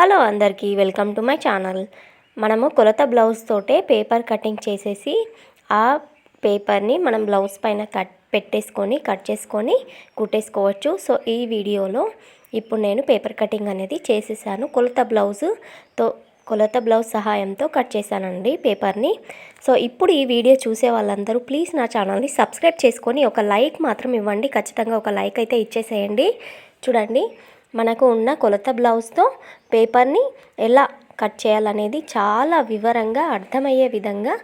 Hello అందరికీ welcome to my channel. మనము కొలత బ్లౌజ్ తోటే పేపర్ కటింగ్ చేసేసి ఆ పేపర్ని మనం బ్లౌజ్ పైన కట్ పెట్టేసుకొని కట్ చేసుకొని కుట్టేసుకోవచ్చు. సో ఈ వీడియోలో ఇప్పుడు నేను పేపర్ కటింగ్ అనేది చేసేసాను. కొలత బ్లౌజుతో కొలత బ్లౌజ్ సహాయంతో కట్ చేశానండి పేపర్ని. సో ఇప్పుడు ఈ వీడియో చూసే వాళ్ళందరూ ప్లీజ్ నా ఛానల్ని సబ్స్క్రైబ్ చేసుకొని ఒక లైక్ మాత్రం ఇవ్వండి. ఖచ్చితంగా ఒక లైక్ అయితే ఇచ్చేసేయండి. చూడండి. మనకు ఉన్న కొలత బ్లౌజ్తో పేపర్ని ఎలా కట్ చేయాలనేది చాలా వివరంగా అర్థమయ్యే విధంగా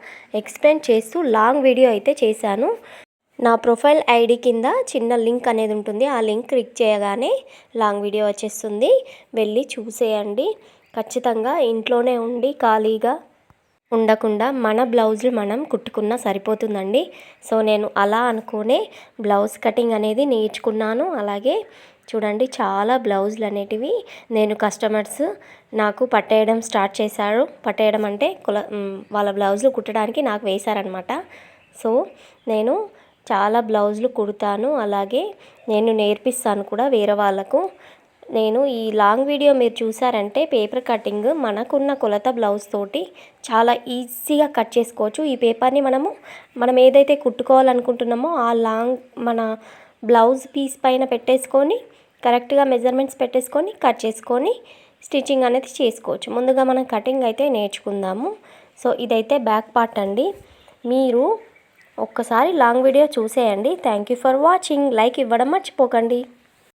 ఎక్స్ప్లెయిన్ చేస్తూ లాంగ్ వీడియో అయితే చేశాను. నా ప్రొఫైల్ ఐడి కింద చిన్న లింక్ అనేది ఉంటుంది. ఆ లింక్ క్లిక్ చేయగానే లాంగ్ వీడియో వచ్చేస్తుంది. వెళ్ళి చూసేయండి. ఖచ్చితంగా ఇంట్లోనే ఉండి ఖాళీగా ఉండకుండా మన బ్లౌజులు మనం కుట్టుకున్నా సరిపోతుందండి. సో నేను అలా అనుకునే బ్లౌజ్ కటింగ్ అనేది నేర్చుకున్నాను. అలాగే చూడండి చాలా బ్లౌజులు అనేటివి నేను కస్టమర్స్ నాకు పట్టేయడం స్టార్ట్ చేశారు. పట్టేయడం అంటే కుల వాళ్ళ బ్లౌజులు కుట్టడానికి నాకు వేశారనమాట సో నేను చాలా బ్లౌజులు కుడతాను. అలాగే నేను నేర్పిస్తాను కూడా వేరే వాళ్ళకు. నేను ఈ లాంగ్ వీడియో మీరు చూసారంటే పేపర్ కటింగ్ మనకున్న కొలత బ్లౌజ్ తోటి చాలా ఈజీగా కట్ చేసుకోవచ్చు. ఈ పేపర్ని మనము మనం ఏదైతే కుట్టుకోవాలనుకుంటున్నామో ఆ లాంగ్ మన బ్లౌజ్ పీస్ పైన పెట్టేసుకొని కరెక్ట్గా మెజర్మెంట్స్ పెట్టేసుకొని కట్ చేసుకొని స్టిచ్చింగ్ అనేది చేసుకోవచ్చు. ముందుగా మనం కటింగ్ అయితే నేర్చుకుందాము. సో ఇదైతే బ్యాక్ పార్ట్ అండి. మీరు ఒక్కసారి లాంగ్ వీడియో చూసేయండి. Thank you for watching. Like ఇవ్వడం మర్చిపోకండి.